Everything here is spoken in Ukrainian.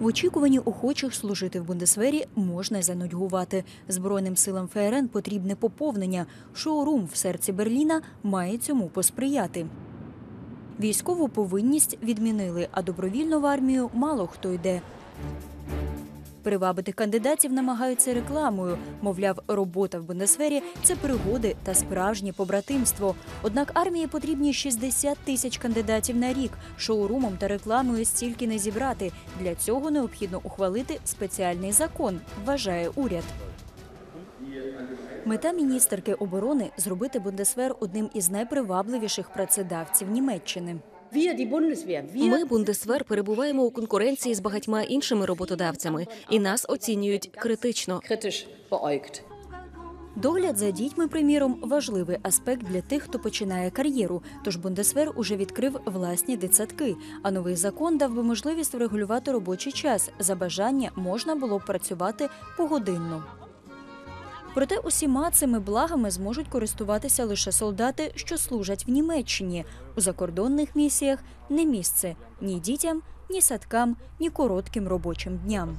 В очікуванні охочих служити в Бундесвері можна занудьгувати. Збройним силам ФРН потрібне поповнення. Шоурум в серці Берліна має цьому посприяти. Військову повинність відмінили, а добровільно в армію мало хто йде. Привабити кандидатів намагаються рекламою. Мовляв, робота в Бундесвері – це пригоди та справжнє побратимство. Однак армії потрібні 60 тисяч кандидатів на рік. Шоурумом та рекламою стільки не зібрати. Для цього необхідно ухвалити спеціальний закон, вважає уряд. Мета міністерки оборони зробити Бундесвер одним із найпривабливіших працедавців Німеччини. Ми, Бундесвер, перебуваємо у конкуренції з багатьма іншими роботодавцями, і нас оцінюють критично. Догляд за дітьми, приміром, важливий аспект для тих, хто починає кар'єру. Тож Бундесвер уже відкрив власні дитсадки. А новий закон дав би можливість врегулювати робочий час. За бажання можна було б працювати погодинно. Проте усіма цими благами зможуть користуватися лише солдати, що служать в Німеччині. У закордонних місіях не місце ні дітям, ні садкам, ні коротким робочим дням.